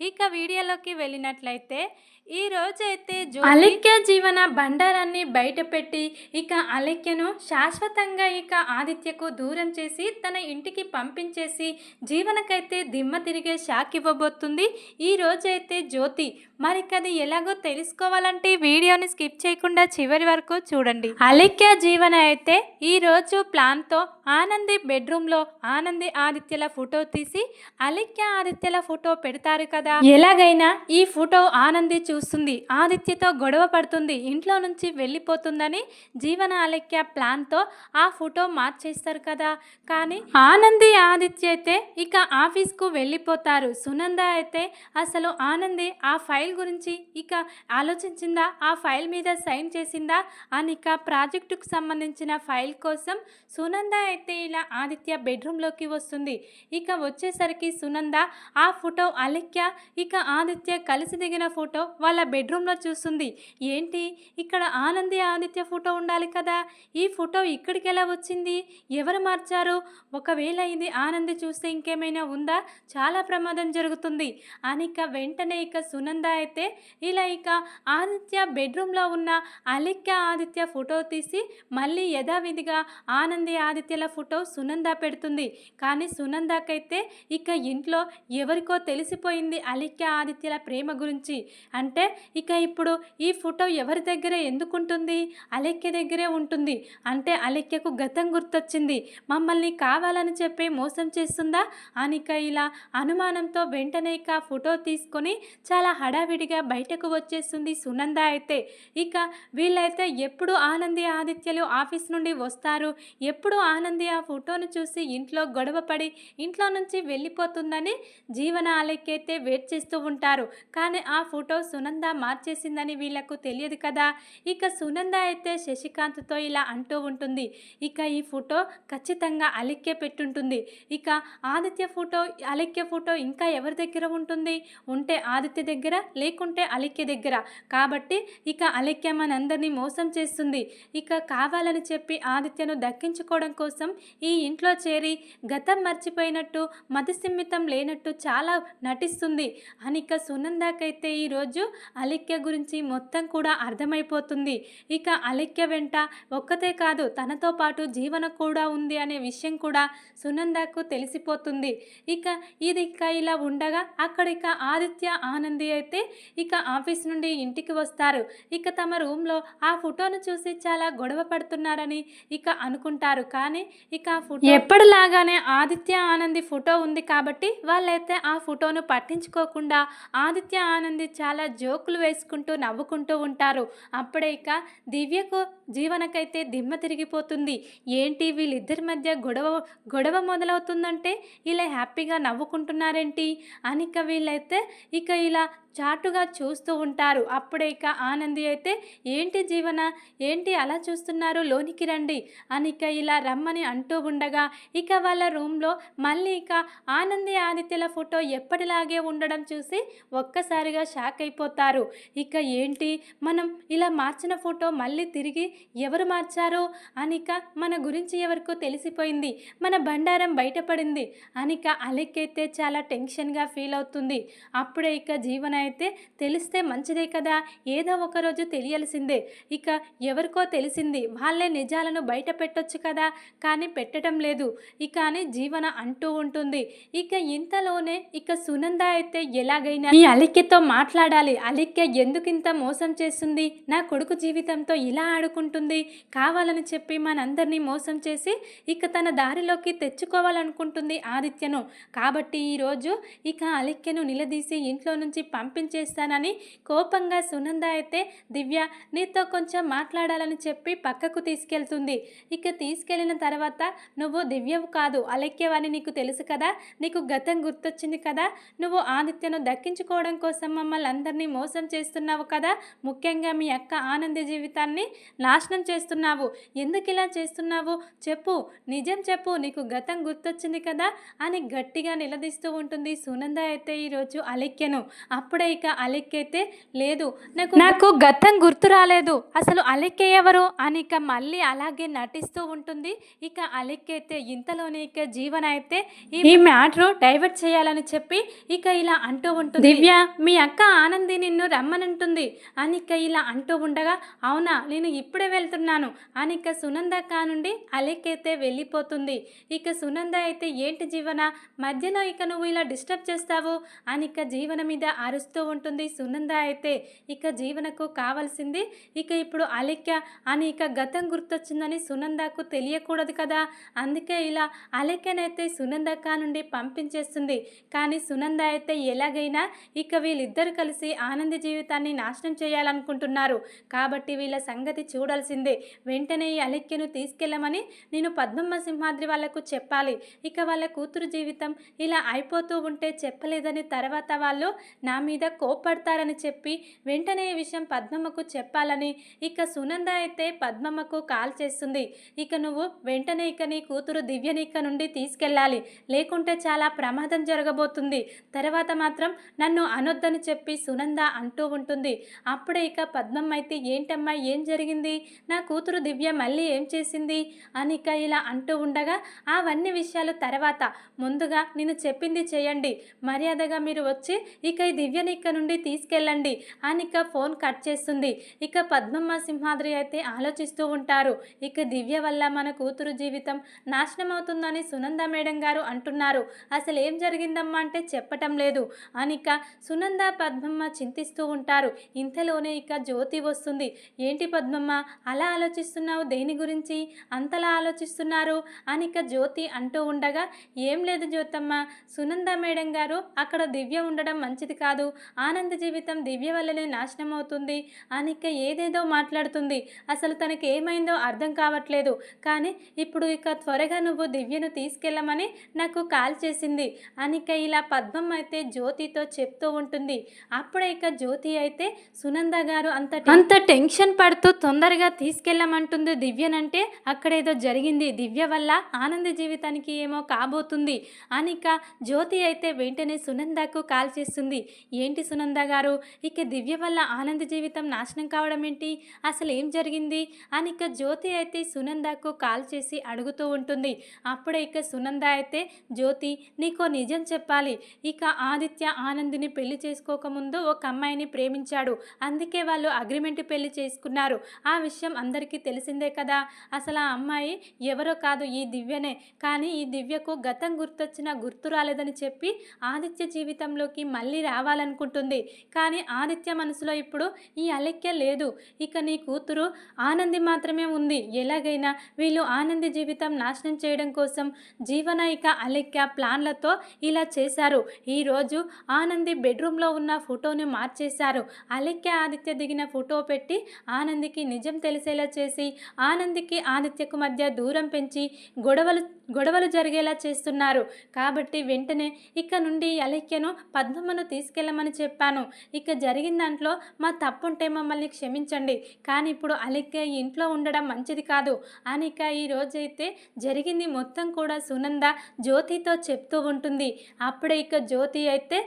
ఇక వీడియోలోకి వెళ్ళినట్లయితే ఈ రోజైతే జో అలెక్య జీవన బండారాన్ని బయటపెట్టి ఇక అలెక్యను శాశ్వతంగా ఇక ఆదిత్యకు దూరం చేసి తన ఇంటికి పంపించేసి జీవనకైతే దిమ్మ తిరిగే షాక్ ఇవ్వబోతుంది. ఈ రోజైతే జ్యోతి మరికది ఎలాగో తెలుసుకోవాలంటే వీడియోని స్కిప్ చేయకుండా చివరి వరకు చూడండి. అలెక్య జీవన అయితే ఈ రోజు ప్లాన్తో ఆనంది బెడ్రూమ్లో ఆనంది ఆదిత్యల ఫోటో తీసి అలెక్య ఆదిత్యల ఫోటో పెడతారు కదా. ఎలాగైనా ఈ ఫోటో ఆనంది చూస్తుంది. ఆదిత్యతో గొడవ పడుతుంది. ఇంట్లో నుంచి వెళ్ళిపోతుందని జీవన అలెక్య ప్లాన్తో ఆ ఫోటో మార్చేస్తారు కదా. కానీ ఆనంది ఆదిత్య అయితే ఇక ఆఫీస్కు వెళ్ళిపోతారు. సునంద అయితే అసలు ఆనంది ఆ ఫైల్ గురించి ఇక ఆలోచించిందా? ఆ ఫైల్ మీద సైన్ చేసిందా? అని ఇక ప్రాజెక్టుకు సంబంధించిన ఫైల్ కోసం సునంద అయితే ఇలా ఆదిత్య బెడ్రూమ్లోకి వస్తుంది ఇక వచ్చేసరికి సునంద ఆ ఫోటో అలెక్య ఇక ఆదిత్య కలిసి దిగిన ఫోటో వాళ్ళ బెడ్రూమ్లో చూస్తుంది. ఏంటి? ఇక్కడ ఆనంది ఆదిత్య ఫోటో ఉండాలి కదా. ఈ ఫోటో ఇక్కడికి ఎలా వచ్చింది? ఎవరు మార్చారు? ఒకవేళ ఇది ఆనంది చూస్తే ఇంకేమైనా ఉందా? చాలా ప్రమాదం జరుగుతుంది. అని ఇక వెంటనే ఇక సునంద అయితే ఇలా ఇక ఆదిత్య బెడ్రూమ్లో ఉన్న అలిక్య ఆదిత్య ఫోటో తీసి మళ్ళీ యథావిధిగా ఆనంది ఆదిత్యల ఫోటో సునంద పెడుతుంది. కానీ సునందకైతే ఇక ఇంట్లో ఎవరికో తెలిసిపోయింది అలిక్య ఆదిత్యల ప్రేమ గురించి. అంటే ఇక ఇప్పుడు ఈ ఫోటో ఎవరి దగ్గర ఎందుకుంటుంది? అలిక్య దగ్గరే ఉంటుంది. అంటే అలిక్యకు గతం గుర్తొచ్చింది. మమ్మల్ని కావాలని చెప్పి మోసం చేస్తుందా? అనిక ఇలా అనుమానంతో వెంటనే ఇక ఫోటో తీసుకొని చాలా హడావిడిగా బయటకు వచ్చేస్తుంది సునంద అయితే. ఇక వీళ్ళైతే ఎప్పుడు ఆనంది ఆదిత్యలు ఆఫీస్ నుండి వస్తారు? ఎప్పుడు ఆనంద్ ఆ ఫోటోను చూసి ఇంట్లో గొడవపడి ఇంట్లో నుంచి వెళ్ళిపోతుందని జీవన ఆలెక్కైతే వెయిట్ చేస్తూ ఉంటారు. కానీ ఆ ఫోటో సునంద మార్చేసిందని వీళ్ళకు తెలియదు కదా. ఇక సునంద అయితే శశికాంత్తో ఇలా అంటూ ఉంటుంది. ఇక ఈ ఫోటో ఖచ్చితంగా అలెక్కే పెట్టుంటుంది. ఇక ఆదిత్య ఫోటో అలెక్య ఫోటో ఇంకా ఎవరి దగ్గర ఉంటుంది? ఉంటే ఆదిత్య దగ్గర లేకుంటే అలెక్య దగ్గర. కాబట్టి ఇక అలెక్య మనందరినీ మోసం చేస్తుంది. ఇక కావాలని చెప్పి ఆదిత్యను దక్కించుకోవడం కోసం ఈ ఇంట్లో చేరి గతం మర్చిపోయినట్టు మతిసిమ్మితం లేనట్టు చాలా నటిస్తుంది. అనిక సునందాకైతే ఈరోజు అలెక్య గురించి మొత్తం కూడా అర్థమైపోతుంది. ఇక అలెక్య వెంట ఒక్కతే కాదు తనతో పాటు జీవన కూడా ఉంది అనే విషయం కూడా సునందాకు తెలిసిపోతుంది. ఇక ఇది ఇక ఇలా ఉండగా అక్కడ ఇక ఆదిత్య ఆనంది అయితే ఇక ఆఫీస్ నుండి ఇంటికి వస్తారు. ఇక తమ రూమ్లో ఆ ఫోటోను చూసి చాలా గొడవ పడుతున్నారని ఇక అనుకుంటారు. కానీ ఇక ఆ ఫోటో ఎప్పటిలాగానే ఆదిత్య ఆనంది ఫోటో ఉంది కాబట్టి వాళ్ళైతే ఆ ఫోటోను పట్టించుకోకుండా ఆదిత్య ఆనంది చాలా జోకులు వేసుకుంటూ నవ్వుకుంటూ ఉంటారు. అప్పుడే ఇక దివ్యకు జీవనకైతే దిమ్మ తిరిగిపోతుంది. ఏంటి వీళ్ళిద్దరి మధ్య గొడవ గొడవ మొదలవుతుందంటే ఇలా హ్యాపీగా నవ్వుకుంటున్నారేంటి? అనిక వీళ్ళైతే ఇక ఇలా చాటుగా చూస్తూ ఉంటారు. అప్పుడే ఇక ఆనంది అయితే ఏంటి జీవన? ఏంటి అలా చూస్తున్నారు? లోనికి రండి. అని ఇక ఇలా రమ్మని అంటూ ఉండగా ఇక వాళ్ళ రూమ్లో మళ్ళీ ఇక ఆనంది ఆదిత్యల ఫోటో ఎప్పటిలాగే ఉండడం చూసి ఒక్కసారిగా షాక్ అయిపోతారు. ఇక ఏంటి? మనం ఇలా మార్చిన ఫోటో మళ్ళీ తిరిగి ఎవరు మార్చారు? అనిక మన గురించి ఎవరికో తెలిసిపోయింది. మన బండారం బయటపడింది. అనిక అలెక్కైతే చాలా టెన్షన్గా ఫీల్ అవుతుంది. అప్పుడే ఇక జీవన అయితే తెలిస్తే మంచిదే కదా? ఏదో ఒక రోజు తెలియాల్సిందే. ఇక ఎవరికో తెలిసింది. వాళ్ళే నిజాలను బయట పెట్టొచ్చు కదా? కానీ పెట్టడం లేదు. ఇక అని జీవన అంటూ ఉంటుంది. ఇక ఇంతలోనే ఇక సునంద అయితే ఎలాగైనా ఈ అలిక్యతో మాట్లాడాలి. అలిక్య ఎందుకింత మోసం చేస్తుంది? నా కొడుకు జీవితంతో ఇలా ఆడుకుంటుంది ఉంటుంది. కావాలని చెప్పి మనందరినీ మోసం చేసి ఇక తన దారిలోకి తెచ్చుకోవాలనుకుంటుంది ఆదిత్యను. కాబట్టి ఈరోజు ఇక అలిక్యను నిలదీసి ఇంట్లో నుంచి పంపించేస్తానని కోపంగా సునంద అయితే దివ్య నీతో కొంచెం మాట్లాడాలని చెప్పి పక్కకు తీసుకెళ్తుంది. ఇక తీసుకెళ్ళిన తర్వాత నువ్వు దివ్యవు కాదు అలెక్యవని నీకు తెలుసు కదా నీకు గతం గుర్తొచ్చింది కదా నువ్వు ఆదిత్యను దక్కించుకోవడం కోసం మమ్మల్ని అందరినీ మోసం చేస్తున్నావు కదా ముఖ్యంగా మీ అక్క ఆనంద జీవితాన్ని నా నాశనం చేస్తున్నావు. ఎందుకు ఇలా చేస్తున్నావు? చెప్పు. నిజం చెప్పు. నీకు గతం గుర్తొచ్చింది కదా? అని గట్టిగా నిలదీస్తూ ఉంటుంది సునంద అయితే ఈరోజు అలెక్యను. అప్పుడే ఇక అలెక్య అయితే లేదు. నాకు నాకు గతం గుర్తు రాలేదు. అసలు అలెక్య ఎవరు? అని ఇక మళ్ళీ అలాగే నటిస్తూ ఉంటుంది. ఇక అలెక్య అయితే ఇంతలోనే ఇక జీవన అయితే ఈ మ్యాటర్ డైవర్ట్ చేయాలని చెప్పి ఇక ఇలా అంటూ ఉంటుంది. దివ్య మీ అక్క ఆనంది నిన్ను రమ్మనంటుంది. అని ఇక ఇలా అంటూ ఉండగా అవునా? నేను ఇప్పుడే వెళ్తున్నాను. అని ఇక సునంద కానుండి అలెక్కైతే అయితే వెళ్ళిపోతుంది. ఇక సునంద అయితే ఏంటి జీవన? మధ్యలో ఇక నువ్వు ఇలా డిస్టర్బ్ చేస్తావు? అని ఇక జీవన మీద అరుస్తూ ఉంటుంది సునంద అయితే. ఇక జీవనకు కావాల్సింది ఇక ఇప్పుడు అలెక్య అని ఇక గతం గుర్తొచ్చిందని సునందకు తెలియకూడదు కదా. అందుకే ఇలా అలెక్యనైతే సునంద కానుండి పంపించేస్తుంది. కానీ సునంద అయితే ఎలాగైనా ఇక వీళ్ళిద్దరు కలిసి ఆనంద జీవితాన్ని నాశనం చేయాలనుకుంటున్నారు. కాబట్టి వీళ్ళ సంగతి చూడాలి. చూడాల్సిందే వెంటనే ఈ అలిక్యను తీసుకెళ్ళమని నేను పద్మమ్మ సింహాద్రి వాళ్ళకు చెప్పాలి. ఇక వాళ్ళ కూతురు జీవితం ఇలా అయిపోతూ ఉంటే చెప్పలేదని తర్వాత వాళ్ళు నా మీద కోప్పడతారని చెప్పి వెంటనే ఈ విషయం పద్మమ్మకు చెప్పాలని ఇక సునంద అయితే పద్మమ్మకు కాల్ చేస్తుంది. ఇక నువ్వు వెంటనే ఇక నీ కూతురు దివ్యని ఇక నుండి తీసుకెళ్ళాలి. లేకుంటే చాలా ప్రమాదం జరగబోతుంది. తర్వాత మాత్రం నన్ను అనొద్దని చెప్పి సునంద అంటూ ఉంటుంది. అప్పుడే ఇక పద్మమ్మ అయితే ఏంటమ్మా ఏం జరిగింది? నా కూతురు దివ్య మళ్ళీ ఏం చేసింది? అనిక ఇలా అంటూ ఉండగా అవన్నీ విషయాలు తర్వాత. ముందుగా నేను చెప్పింది చేయండి. మర్యాదగా మీరు వచ్చి ఇక ఈ దివ్యని ఇక్క నుండి తీసుకెళ్ళండి. అనిక ఫోన్ కట్ చేస్తుంది. ఇక పద్మమ్మ సింహాద్రి అయితే ఆలోచిస్తూ ఉంటారు. ఇక దివ్య వల్ల మన కూతురు జీవితం నాశనం అవుతుందని సునంద మేడం గారు అంటున్నారు. అసలు ఏం జరిగిందమ్మా అంటే చెప్పటం లేదు. అనిక సునంద పద్మమ్మ చింతిస్తూ ఉంటారు. ఇంతలోనే ఇక జ్యోతి వస్తుంది. ఏంటి పద్మమ్మ? అలా ఆలోచిస్తున్నావు? దేని గురించి అంతలా ఆలోచిస్తున్నారు? అనిక జ్యోతి అంటూ ఉండగా ఏం లేదు జ్యోతమ్మ. సునంద మేడం గారు అక్కడ దివ్య ఉండడం మంచిది కాదు. ఆనంద జీవితం దివ్య వల్లనే నాశనం అవుతుంది. అనిక ఏదేదో మాట్లాడుతుంది. అసలు తనకి ఏమైందో అర్థం కావట్లేదు. కానీ ఇప్పుడు ఇక త్వరగా నువ్వు దివ్యను తీసుకెళ్ళమని నాకు కాల్ చేసింది. అనిక ఇలా పద్మం అయితే జ్యోతితో చెప్తూ ఉంటుంది. అప్పుడే ఇక జ్యోతి అయితే సునంద గారు అంత అంత టెన్షన్ పడుతూ తొందరగా తీసుకెళ్ళమంటుంది దివ్యనంటే అక్కడేదో జరిగింది. దివ్య వల్ల ఆనంద జీవితానికి ఏమో కాబోతుంది. అనిక జ్యోతి అయితే వెంటనే సునందకు కాల్ చేస్తుంది. ఏంటి సునంద గారు? ఇక దివ్య వల్ల ఆనంద జీవితం నాశనం కావడం ఏంటి? అసలు ఏం జరిగింది? అనిక జ్యోతి అయితే సునందకు కాల్ చేసి అడుగుతూ ఉంటుంది. అప్పుడే ఇక సునంద అయితే జ్యోతి నీకో నిజం చెప్పాలి. ఇక ఆదిత్య ఆనందిని పెళ్ళి చేసుకోకముందు ఒక అమ్మాయిని ప్రేమించాడు. అందుకే వాళ్ళు అగ్రిమెంట్ పెళ్ళి చేసుకున్నారు. ఆ విషయం అందరికీ తెలిసిందే కదా. అసలు ఆ అమ్మాయి ఎవరో కాదు ఈ దివ్యనే. కానీ ఈ దివ్యకు గతం గుర్తొచ్చిన గుర్తు రాలేదని చెప్పి ఆదిత్య జీవితంలోకి మళ్ళీ రావాలనుకుంటుంది. కానీ ఆదిత్య మనసులో ఇప్పుడు ఈ అలెక్య లేదు. ఇక నీ కూతురు ఆనంది మాత్రమే ఉంది. ఎలాగైనా వీళ్ళు ఆనంది జీవితం నాశనం చేయడం కోసం జీవన ఇక అలెక్య ప్లాన్లతో ఇలా చేశారు. ఈరోజు ఆనంది బెడ్రూమ్లో ఉన్న ఫోటోని మార్చేశారు. అలెక్య ఆదిత్య దిగిన ఫోటో పెట్టి ఆనందికి నిజం తెలిసేలా చేసి ఆనందికి ఆదిత్యకు మధ్య దూరం పెంచి గొడవలు గొడవలు జరిగేలా చేస్తున్నారు. కాబట్టి వెంటనే ఇక నుండి అలైక్యను పద్మమ్మను తీసుకెళ్ళమని చెప్పాను. ఇక జరిగిన దాంట్లో మా తప్పుంటే మమ్మల్ని క్షమించండి. కానీ ఇప్పుడు అలైక్య ఇంట్లో ఉండడం మంచిది కాదు. అనిక ఈ రోజైతే జరిగింది మొత్తం కూడా సునంద జ్యోతితో చెప్తూ ఉంటుంది. అప్పుడే ఇక జ్యోతి అయితే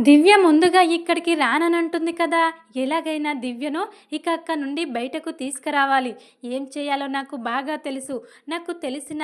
దివ్య ముందుగా ఇక్కడికి రాననంటుంది కదా. ఎలాగైనా దివ్యను ఇక అక్క నుండి బయటకు తీసుకురావాలి. ఏం చేయాలో నాకు బాగా తెలుసు. నాకు తెలిసిన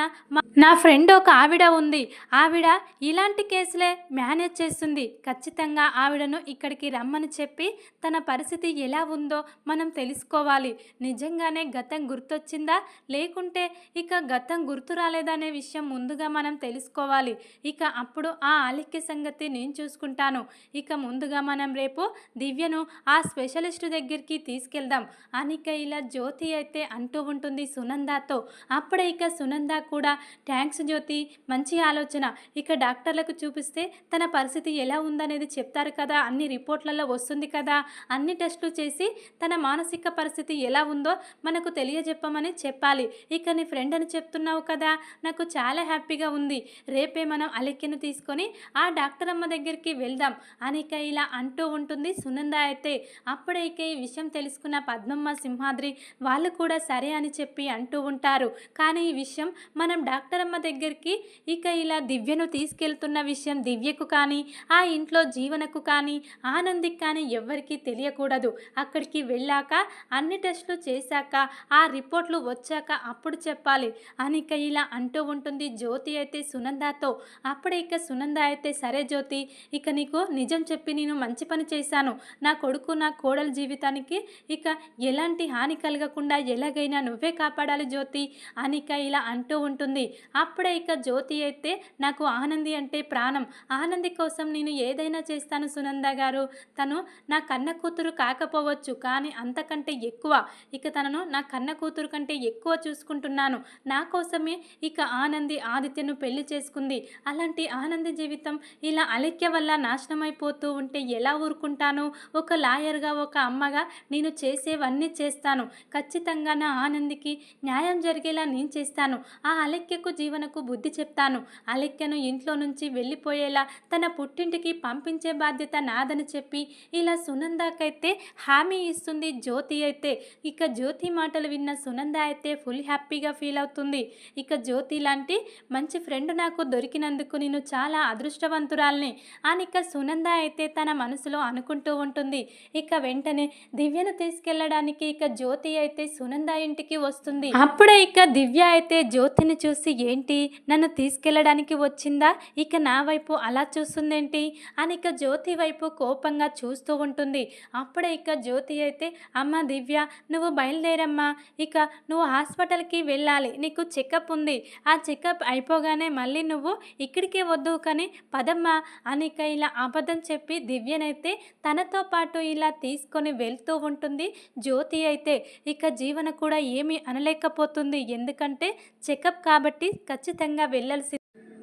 నా ఫ్రెండ్ ఒక ఆవిడ ఉంది. ఆవిడ ఇలాంటి కేసులే మేనేజ్ చేస్తుంది. ఖచ్చితంగా ఆవిడను ఇక్కడికి రమ్మని చెప్పి తన పరిస్థితి ఎలా ఉందో మనం తెలుసుకోవాలి. నిజంగానే గతం గుర్తొచ్చిందా? లేకుంటే ఇక గతం గుర్తు రాలేదనే విషయం ముందుగా మనం తెలుసుకోవాలి. ఇక అప్పుడు ఆ ఆలిక్య సంగతి నేను చూసుకుంటాను. ఇక ముందుగా మనం రేపు దివ్యను ఆ స్పెషలిస్ట్ దగ్గరికి తీసుకెళ్దాం. అనిక ఇలా జ్యోతి అయితే అంటూ ఉంటుంది సునందాతో. అప్పుడే ఇక సునంద కూడా థ్యాంక్స్ జ్యోతి మంచి ఆలోచన. ఇక డాక్టర్లకు చూపిస్తే తన పరిస్థితి ఎలా ఉందనేది చెప్తారు కదా అన్ని రిపోర్ట్లలో వస్తుంది కదా. అన్ని టెస్టులు చేసి తన మానసిక పరిస్థితి ఎలా ఉందో మనకు తెలియజెప్పమని చెప్పాలి. ఇక నీ ఫ్రెండ్ అని చెప్తున్నావు కదా నాకు చాలా హ్యాపీగా ఉంది. రేపే మనం అలెక్యను తీసుకొని ఆ డాక్టర్ అమ్మ దగ్గరికి వెళ్దాం అనిక ఇలా అంటూ ఉంటుంది సునంద అయితే. అప్పుడే ఇక ఈ విషయం తెలుసుకున్న పద్మమ్మ సింహాద్రి వాళ్ళు కూడా సరే అని చెప్పి అంటూ ఉంటారు. కానీ ఈ విషయం మనం డాక్టర్ అమ్మ దగ్గరికి ఇక ఇలా దివ్యను తీసుకెళ్తున్న విషయం దివ్యకు కానీ ఆ ఇంట్లో జీవనకు కానీ ఆనందికి కానీ ఎవ్వరికీ తెలియకూడదు. అక్కడికి వెళ్ళాక అన్ని టెస్టులు చేశాక ఆ రిపోర్ట్లు వచ్చాక అప్పుడు చెప్పాలి అనిక ఇలా అంటూ ఉంటుంది జ్యోతి అయితే సునందాతో. అప్పుడే ఇక సునంద అయితే సరే జ్యోతి ఇక నీకు నిజం చెప్పి నేను మంచి పని చేశాను. నా కొడుకు నా కోడల జీవితానికి ఇక ఎలాంటి హాని కలగకుండా ఎలాగైనా నువ్వే కాపాడాలి జ్యోతి అనిక ఇలా అంటూ ఉంటుంది. అప్పుడే ఇక జ్యోతి అయితే నాకు ఆనంది అంటే ప్రాణం. ఆనంది కోసం నేను ఏదైనా చేస్తాను సునంద గారు. తను నా కన్న కూతురు కాకపోవచ్చు కానీ అంతకంటే ఎక్కువ. ఇక తనను నా కన్న కూతురు కంటే ఎక్కువ చూసుకుంటున్నాను. నా కోసమే ఇక ఆనంది ఆదిత్యను పెళ్ళి చేసుకుంది. అలాంటి ఆనంది జీవితం ఇలా అలెక్య వల్ల నాశనమైపోతూ ఉంటే ఎలా ఊరుకుంటాను? ఒక లాయర్గా ఒక అమ్మగా నేను చేసేవన్నీ చేస్తాను. ఖచ్చితంగా నా ఆనందికి న్యాయం జరిగేలా నేను చేస్తాను. ఆ అలెక్యకు జీవనకు బుద్ధి చెప్తాను. అలెక్యను ఇంట్లో నుంచి వెళ్ళిపోయేలా తన పుట్టింటికి పంపించే బాధ్యత నాదని చెప్పి ఇలా సునందాకైతే హామీ ఇస్తుంది జ్యోతి అయితే. ఇక జ్యోతి మాటలు విన్న సునంద అయితే ఫుల్ హ్యాపీగా ఫీల్ అవుతుంది. ఇక జ్యోతి లాంటి మంచి ఫ్రెండ్ నాకు దొరికినందుకు నేను చాలా అదృష్టవంతురాల్ని. అనిక ఇక సునంద అయితే తన మనసులో అనుకుంటూ ఉంటుంది. ఇక వెంటనే దివ్యను తీసుకెళ్ళడానికి ఇక జ్యోతి జ్యోతి అయితే సునంద ఇంటికి వస్తుంది. అప్పుడే ఇక దివ్య అయితే జ్యోతిని చూసి ఏంటి? నన్ను తీసుకెళ్ళడానికి వచ్చిందా? ఇక నా వైపు అలా చూస్తుందేంటి? అని ఇక జ్యోతి వైపు కోపంగా చూస్తూ ఉంటుంది. అప్పుడే ఇక జ్యోతి అయితే అమ్మ దివ్య నువ్వు బయలుదేరమ్మా. ఇక నువ్వు హాస్పిటల్కి వెళ్ళాలి. నీకు చెకప్ ఉంది. ఆ చెకప్ అయిపోగానే మళ్ళీ నువ్వు ఇక్కడికే వద్దు కానీ పదమ్మా అని ఇక ఇలా అబద్ధం చెప్పి దివ్యనైతే తనతో పాటు ఇలా తీసుకొని వెళ్తూ ఉంటుంది. జ్యోతి అయితే ఇక జీవన కూడా ఏమీ అనలేకపోతుంది. ఎందుకంటే చెకప్ కాబట్టి ఖచ్చితంగా వెళ్ళాల్సి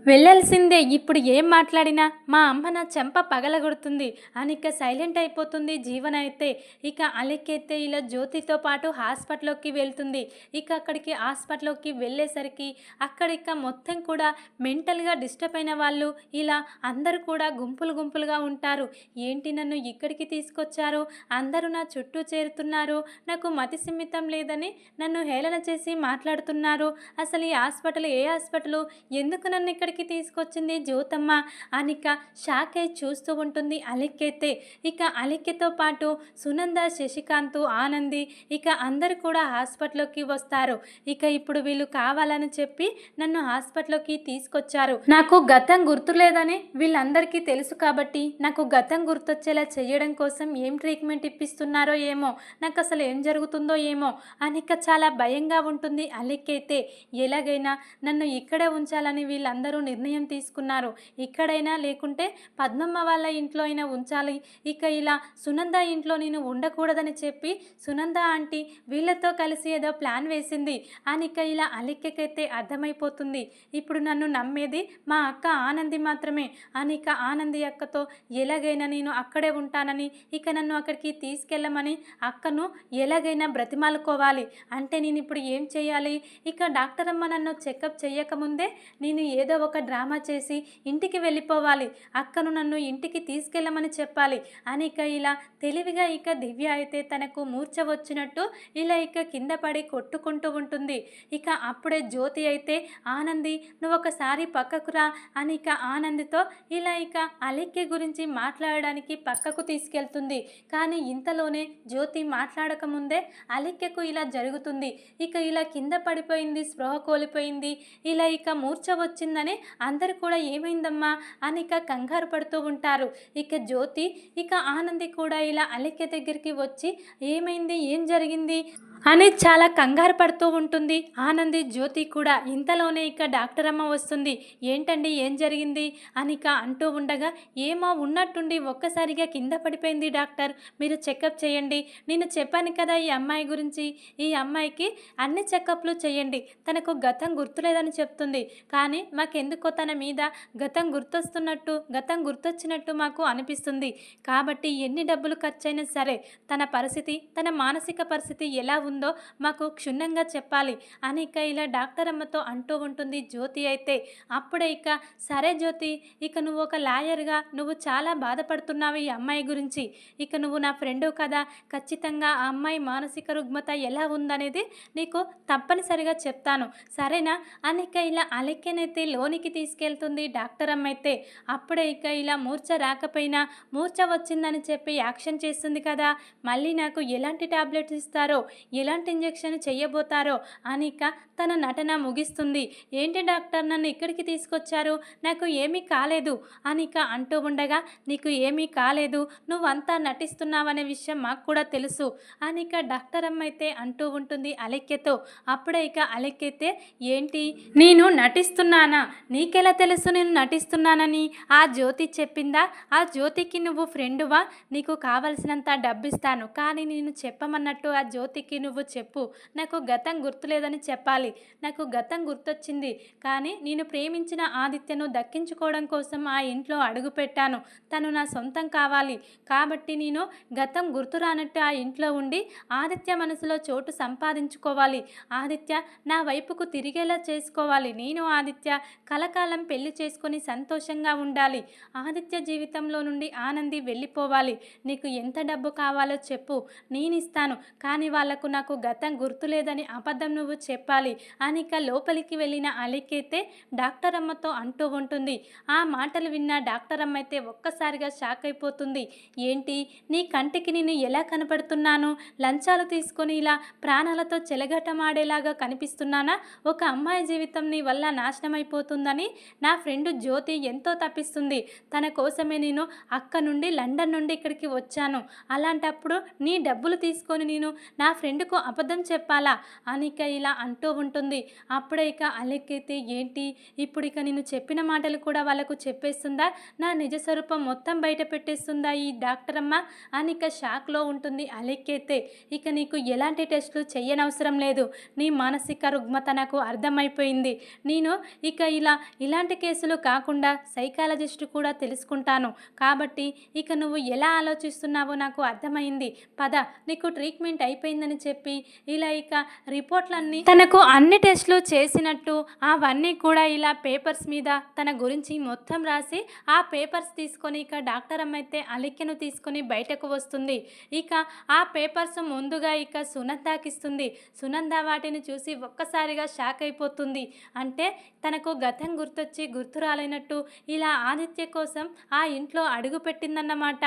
వెళ్ళాల్సిందే. ఇప్పుడు ఏం మాట్లాడినా? మా అమ్మ నా చెంప పగలగొడుతుంది. అని ఇక సైలెంట్ అయిపోతుంది జీవన అయితే ఇక అలెక్కైతే ఇలా జ్యోతితో పాటు హాస్పిటల్లోకి వెళ్తుంది. ఇక అక్కడికి హాస్పిటల్లోకి వెళ్ళేసరికి అక్కడ ఇక మొత్తం కూడా మెంటల్గా డిస్టర్బ్ అయిన వాళ్ళు ఇలా అందరూ కూడా గుంపులు గుంపులుగా ఉంటారు. ఏంటి నన్ను ఇక్కడికి తీసుకొచ్చారు? అందరూ నా చుట్టూ చేరుతున్నారు. నాకు మతి సిమ్మితం లేదని నన్ను హేళన చేసి మాట్లాడుతున్నారు. అసలు ఈ హాస్పిటల్ ఏ హాస్పిటల్? ఎందుకు నన్ను ఇక్కడికి తీసుకొచ్చింది జ్యోతమ్మ. అనిక షాక్ అయి చూస్తూ ఉంటుంది అలెక్కైతే. ఇక అలెక్కెతో పాటు సునంద శశికాంత్ ఆనంది ఇక అందరు కూడా హాస్పిటల్లోకి వస్తారు. ఇక ఇప్పుడు వీళ్ళు కావాలని చెప్పి నన్ను హాస్పిటల్లోకి తీసుకొచ్చారు. నాకు గతం గుర్తులేదని వీళ్ళందరికీ తెలుసు కాబట్టి నాకు గతం గుర్తొచ్చేలా చేయడం కోసం ఏం ట్రీట్మెంట్ ఇప్పిస్తున్నారో ఏమో నాకు అసలు ఏం జరుగుతుందో ఏమో అనిక చాలా భయంగా ఉంటుంది అలెక్కైతే. ఎలాగైనా నన్ను ఇక్కడే ఉంచాలని వీళ్ళందరూ నిర్ణయం తీసుకున్నారు. ఇక్కడైనా లేకుంటే పద్మమ్మ వాళ్ళ ఇంట్లో అయినా ఉంచాలి. ఇక ఇలా సునంద ఇంట్లో నేను ఉండకూడదని చెప్పి సునంద ఆంటీ వీళ్ళతో కలిసి ఏదో ప్లాన్ వేసింది. అనిక ఇలా అలిక్కకైతే అర్థమైపోతుంది. ఇప్పుడు నన్ను నమ్మేది మా అక్క ఆనంది మాత్రమే. అనిక ఆనంది అక్కతో ఎలాగైనా నేను అక్కడే ఉంటానని ఇక నన్ను అక్కడికి తీసుకెళ్ళమని అక్కను ఎలాగైనా బ్రతిమాలుకోవాలి. అంటే నేను ఇప్పుడు ఏం చేయాలి? ఇక డాక్టర్ అమ్మ నన్ను చెకప్ చేయకముందే నేను ఏదో ఒక డ్రామా చేసి ఇంటికి వెళ్ళిపోవాలి. అక్కను నన్ను ఇంటికి తీసుకెళ్ళమని చెప్పాలి. అని ఇక ఇలా తెలివిగా ఇక దివ్య అయితే తనకు మూర్చ వచ్చినట్టు ఇలా ఇక కింద పడి కొట్టుకుంటూ ఉంటుంది. ఇక అప్పుడే జ్యోతి అయితే ఆనంది నువ్వు ఒకసారి పక్కకు రా. అని ఇక ఆనందితో ఇలా ఇక అలిక్య గురించి మాట్లాడడానికి పక్కకు తీసుకెళ్తుంది. కానీ ఇంతలోనే జ్యోతి మాట్లాడకముందే అలిక్యకు ఇలా జరుగుతుంది. ఇక ఇలా కింద పడిపోయింది స్పృహ కోల్పోయింది. ఇలా ఇక మూర్చ వచ్చిందని అందరు కూడా ఏమైందమ్మా అని ఇక కంగారు పడుతూ ఉంటారు. ఇక జ్యోతి ఇక ఆనంది కూడా ఇలా అలిక్య దగ్గరికి వచ్చి ఏమైంది? ఏం జరిగింది? అని చాలా కంగారు పడుతూ ఉంటుంది. ఆనంది జ్యోతి కూడా ఇంతలోనే ఇక డాక్టర్ అమ్మ వస్తుంది. ఏంటండి? ఏం జరిగింది? అనిక అంటూ ఉండగా ఏమో ఉన్నట్టుండి ఒక్కసారిగా కింద పడిపోయింది డాక్టర్. మీరు చెకప్ చేయండి. నేను చెప్పాను కదా ఈ అమ్మాయి గురించి. ఈ అమ్మాయికి అన్ని చెకప్లు చేయండి. తనకు గతం గుర్తులేదని చెప్తుంది. కానీ మాకెందుకో తన మీద గతం గుర్తొస్తున్నట్టు గతం గుర్తొచ్చినట్టు మాకు అనిపిస్తుంది. కాబట్టి ఎన్ని డబ్బులు ఖర్చైనా సరే తన పరిస్థితి తన మానసిక పరిస్థితి ఎలా ఉందో మాకు క్షుణ్ణంగా చెప్పాలి. అని ఇక ఇలా డాక్టర్ అమ్మతో అంటూ ఉంటుంది జ్యోతి అయితే. అప్పుడే ఇక సరే జ్యోతి ఇక నువ్వు ఒక లాయర్గా నువ్వు చాలా బాధపడుతున్నావు ఈ అమ్మాయి గురించి. ఇక నువ్వు నా ఫ్రెండు కదా ఖచ్చితంగా ఆ అమ్మాయి మానసిక రుగ్మత ఎలా ఉందనేది నీకు తప్పనిసరిగా చెప్తాను. సరేనా? అని ఇక ఇలా అలెక్కనైతే లోనికి తీసుకెళ్తుంది డాక్టర్ అమ్మ అయితే. అప్పుడే ఇక ఇలా మూర్ఛ రాకపోయినా మూర్ఛ వచ్చిందని చెప్పి యాక్షన్ చేస్తుంది కదా. మళ్ళీ నాకు ఎలాంటి టాబ్లెట్స్ ఇస్తారో ఎలాంటి ఇంజెక్షన్ చెయ్యబోతారో అనిక తన నటన ముగిస్తుంది. ఏంటి డాక్టర్ నన్ను ఇక్కడికి తీసుకొచ్చారు? నాకు ఏమీ కాలేదు. అనిక అంటూ ఉండగా నీకు ఏమీ కాలేదు. నువ్వంతా నటిస్తున్నావనే విషయం మాకు కూడా తెలుసు. అనిక డాక్టర్ అమ్మ అయితే అంటూ ఉంటుంది అలెక్యతో. అప్పుడే ఇక అలెక్కెతే ఏంటి? నేను నటిస్తున్నానా? నీకెలా తెలుసు నేను నటిస్తున్నానని? ఆ జ్యోతి చెప్పిందా? ఆ జ్యోతికి నువ్వు ఫ్రెండువా నీకు కావలసినంత డబ్బిస్తాను. కానీ నేను చెప్పమన్నట్టు ఆ జ్యోతికి నువ్వు చెప్పు. నాకు గతం గుర్తులేదని చెప్పాలి. నాకు గతం గుర్తొచ్చింది. కానీ నేను ప్రేమించిన ఆదిత్యను దక్కించుకోవడం కోసం ఆ ఇంట్లో అడుగుపెట్టాను తను నా సొంతం కావాలి. కాబట్టి నేను గతం గుర్తు రానట్టు ఆ ఇంట్లో ఉండి ఆదిత్య మనసులో చోటు సంపాదించుకోవాలి. ఆదిత్య నా వైపుకు తిరిగేలా చేసుకోవాలి. నేను ఆదిత్య కలకాలం పెళ్ళి చేసుకొని సంతోషంగా ఉండాలి. ఆదిత్య జీవితంలో నుండి ఆనంది వెళ్ళిపోవాలి. నీకు ఎంత డబ్బు కావాలో చెప్పు. నేను ఇస్తాను కానీ వాళ్ళకు నాకు గతం గుర్తులేదని అబద్ధం నువ్వు చెప్పాలి. అనిక లోపలికి వెళ్ళిన అలికైతే డాక్టర్ అమ్మతో అంటూ ఉంటుంది. ఆ మాటలు విన్న డాక్టర్ అమ్మ అయితే ఒక్కసారిగా షాక్ అయిపోతుంది. ఏంటి? నీ కంటికి నేను ఎలా కనపడుతున్నాను? లంచాలు తీసుకొని ఇలా ప్రాణాలతో చెలగటమాడేలాగా కనిపిస్తున్నానా? ఒక అమ్మాయి జీవితం నీ వల్ల నాశనం అయిపోతుందని నా ఫ్రెండ్ జ్యోతి ఎంతో తప్పిస్తుంది. తన కోసమే నేను అక్క నుండి లండన్ నుండి ఇక్కడికి వచ్చాను. అలాంటప్పుడు నీ డబ్బులు తీసుకొని నేను నా ఫ్రెండ్ ఫ్రెండ్కు అబద్ధం చెప్పాలా? అనిక ఇలా అంటూ ఉంటుంది. అప్పుడే ఇక అలెక్కైతే ఏంటి? ఇప్పుడు ఇక నేను చెప్పిన మాటలు కూడా వాళ్ళకు చెప్పేస్తుందా? నా నిజ స్వరూపం మొత్తం బయట పెట్టేస్తుందా ఈ డాక్టర్ అమ్మ? అనిక షాక్లో ఉంటుంది అలెక్కైతే. ఇక నీకు ఎలాంటి టెస్టులు చెయ్యనవసరం లేదు. నీ మానసిక రుగ్మత నాకు అర్థమైపోయింది. నేను ఇక ఇలా ఇలాంటి కేసులు కాకుండా సైకాలజిస్ట్ కూడా తెలుసుకుంటాను. కాబట్టి ఇక నువ్వు ఎలా ఆలోచిస్తున్నావో నాకు అర్థమైంది. పద నీకు ట్రీట్మెంట్ అయిపోయిందని చెప్పి. చెప్పి ఇలా ఇక రిపోర్ట్లన్నీ తనకు అన్ని టెస్టులు చేసినట్టు అవన్నీ కూడా ఇలా పేపర్స్ మీద తన గురించి మొత్తం రాసి ఆ పేపర్స్ తీసుకొని ఇక డాక్టర్ అమ్మ అయితే అలిక్యను తీసుకొని బయటకు వస్తుంది. ఇక ఆ పేపర్స్ ముందుగా ఇక సునందాకిస్తుంది. సునంద వాటిని చూసి ఒక్కసారిగా షాక్ అయిపోతుంది. అంటే తనకు గతం గుర్తొచ్చి గుర్తు రాలేనట్టు ఇలా ఆదిత్య కోసం ఆ ఇంట్లో అడుగు పెట్టిందన్నమాట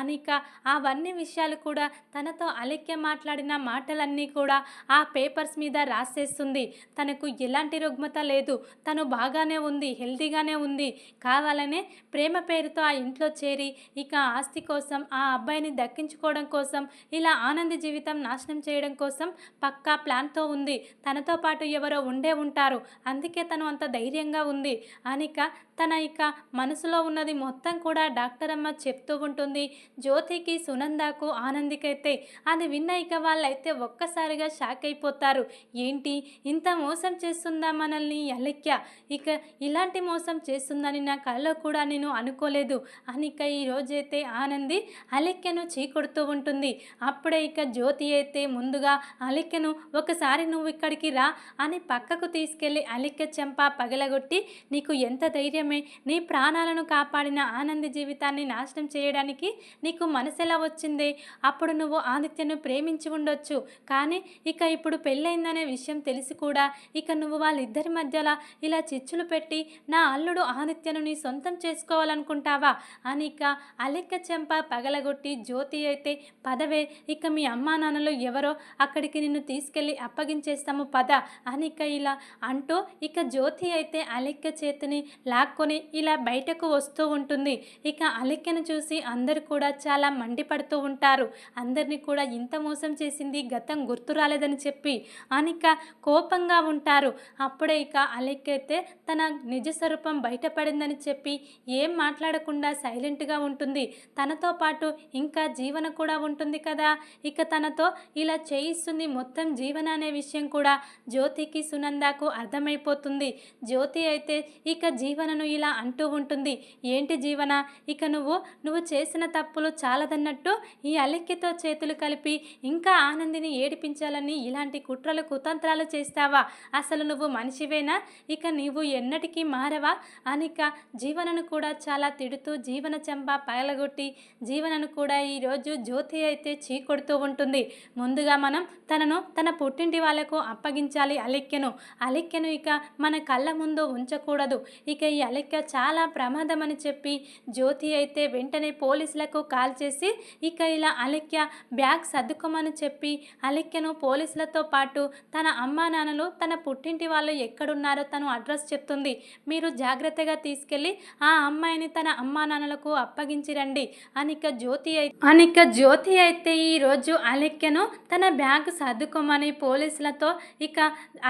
అనిక అవన్నీ విషయాలు కూడా తనతో అలిక్య మాట్లాడిన మాట మాటలన్నీ కూడా ఆ పేపర్స్ మీద రాసేస్తుంది. తనకు ఎలాంటి రుగ్మత లేదు. తను బాగానే ఉంది హెల్తీగానే ఉంది. కావాలనే ప్రేమ పేరుతో ఆ ఇంట్లో చేరి ఇక ఆస్తి కోసం ఆ అబ్బాయిని దక్కించుకోవడం కోసం ఇలా ఆనంది జీవితం నాశనం చేయడం కోసం పక్కా ప్లాన్తో ఉంది. తనతో పాటు ఎవరో ఉండే ఉంటారు. అందుకే తను అంత ధైర్యంగా ఉంది. అనిక తన ఇక మనసులో ఉన్నది మొత్తం కూడా డాక్టర్ అమ్మ చెప్తూ ఉంటుంది. జ్యోతికి సునందాకు ఆనందికైతే. అది విన్న ఇక వాళ్ళైతే ఒక్కసారిగా షాక్ అయిపోతారు. ఏంటి? ఇంత మోసం చేస్తుందా మనల్ని అలెక్య ఇక ఇలాంటి మోసం చేస్తుందని నా కళ్ళలో కూడా నేను అనుకోలేదు. అనిక ఈ రోజైతే ఆనంది అలెక్యను చీకొడుతూ ఉంటుంది. అప్పుడే ఇక జ్యోతి అయితే ముందుగా అలెక్యను ఒకసారి నువ్వు ఇక్కడికి రా అని పక్కకు తీసుకెళ్ళి అలెక్య చెంప పగలగొట్టి నీకు ఎంత ధైర్యమే? నీ ప్రాణాలను కాపాడిన ఆనంది జీవితాన్ని నాశనం చేయడానికి నీకు మనసెలా వచ్చింది? అప్పుడు నువ్వు ఆదిత్యను ప్రేమించి ఉండొచ్చు. కానీ ఇక ఇప్పుడు పెళ్ళైందనే విషయం తెలిసి కూడా ఇక నువ్వు వాళ్ళిద్దరి మధ్యలో ఇలా చిచ్చులు పెట్టి నా అల్లుడు ఆదిత్యను నీ సొంతం చేసుకోవాలనుకుంటావా? అని ఇక అలెక్క చెంప పగలగొట్టి జ్యోతి అయితే పదవే ఇక మీ అమ్మా నాన్నలు ఎవరో అక్కడికి నిన్ను తీసుకెళ్ళి అప్పగించేస్తాము పద అని ఇక ఇలా అంటూ ఇక జ్యోతి అయితే అలెక్క చేతిని లాక్కొని ఇలా బయటకు వస్తూ ఉంటుంది. ఇక అలెక్కను చూసి అందరూ కూడా చాలా మండిపడుతూ ఉంటారు. అందరినీ కూడా ఇంత మోసం చేసింది గతం గుర్తు రాలేదని చెప్పి అనిక కోపంగా ఉంటారు. అప్పుడే ఇక అలెక్కైతే తన నిజ స్వరూపం బయటపడిందని చెప్పి ఏం మాట్లాడకుండా సైలెంట్గా ఉంటుంది. తనతో పాటు ఇంకా జీవన కూడా ఉంటుంది కదా. ఇక తనతో ఇలా చేయిస్తుంది మొత్తం జీవన అనే విషయం కూడా జ్యోతికి సునందాకు అర్థమైపోతుంది. జ్యోతి అయితే ఇక జీవనను ఇలా అంటూ ఉంటుంది. ఏంటి జీవన? ఇక నువ్వు నువ్వు చేసిన తప్పులు చాలదన్నట్టు ఈ అలెక్కితో చేతులు కలిపి ఇంకా ఆనందిని ఏడిపించాలని ఇలాంటి కుట్రలు కుతంత్రాలు చేస్తావా? అసలు నువ్వు మనిషివేనా? ఇక నీవు ఎన్నటికీ మారవా? అనిక జీవనను కూడా చాలా తిడుతూ జీవన చెంప పగలగొట్టి జీవనను కూడా ఈరోజు జ్యోతి అయితే చీకొడుతూ ఉంటుంది. ముందుగా మనం తనను తన పుట్టింటి వాళ్ళకు అప్పగించాలి అలిక్యను. అలిక్యను ఇక మన కళ్ళ ముందు ఉంచకూడదు. ఇక ఈ అలిక్య చాలా ప్రమాదం అని చెప్పి జ్యోతి అయితే వెంటనే పోలీసులకు కాల్ చేసి ఇక ఇలా అలెక్య బ్యాగ్ సర్దుకోమని చెప్పి అలెక్కెను పోలీసులతో పాటు తన అమ్మా నాన్నలు తన పుట్టింటి వాళ్ళు ఎక్కడున్నారో తను అడ్రస్ చెప్తుంది. మీరు జాగ్రత్తగా తీసుకెళ్ళి ఆ అమ్మాయిని తన అమ్మా నాన్నలకు అప్పగించి రండి. అనిక జ్యోతి అనిక జ్యోతి అయితే ఈరోజు అలెక్యను తన బ్యాగ్ సర్దుకోమని పోలీసులతో ఇక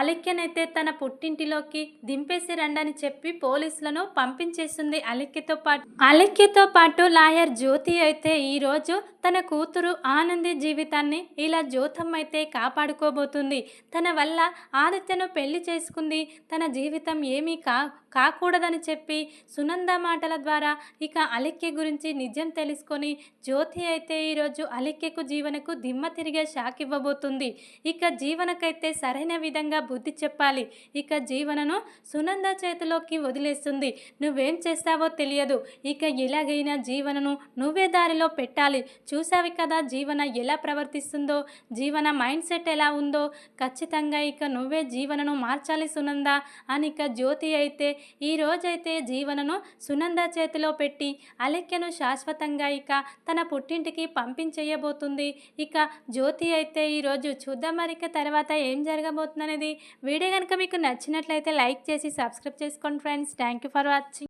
అలెక్కెనైతే తన పుట్టింటిలోకి దింపేసి రండని చెప్పి పోలీసులను పంపించేస్తుంది అలెక్కెతో పాటు. అలెక్కెతో పాటు లాయర్ జ్యోతి అయితే ఈరోజు తన కూతురు ఆనంది జీవితాన్ని ఇలా జ్యోతి గౌతమ్ అయితే కాపాడుకోబోతుంది. తన వల్ల ఆదిత్యను పెళ్ళి చేసుకుంది. తన జీవితం ఏమీ కా కాకూడదని చెప్పి సునంద మాటల ద్వారా ఇక అలిక్య గురించి నిజం తెలుసుకొని జ్యోతి అయితే ఈరోజు అలిక్యకు జీవనకు దిమ్మ తిరిగే షాక్ ఇవ్వబోతుంది. ఇక జీవనకైతే సరైన విధంగా బుద్ధి చెప్పాలి. ఇక జీవనను సునంద చేతిలోకి వదిలేస్తుంది. నువ్వేం చేస్తావో తెలియదు. ఇక ఎలాగైనా జీవనను నువ్వే దారిలో పెట్టాలి. చూసావి కదా జీవన ఎలా ప్రవర్తిస్తుందో? జీవన మైండ్ సెట్ ఎలా ఉందో ఖచ్చితంగా ఇక నువ్వే జీవనను మార్చాలి సునంద అని ఇక జ్యోతి అయితే ఈ రోజైతే జీవనను సునంద చేతిలో పెట్టి అలెక్యను శాశ్వతంగా ఇక తన పుట్టింటికి పంపించేయబోతుంది. ఇక జ్యోతి అయితే ఈరోజు చూద్దాం మరి ఇక తర్వాత ఏం జరగబోతుంది అనేది వీడియో కనుక మీకు నచ్చినట్లయితే లైక్ చేసి సబ్స్క్రైబ్ చేసుకోండి friends. Thank you for watching.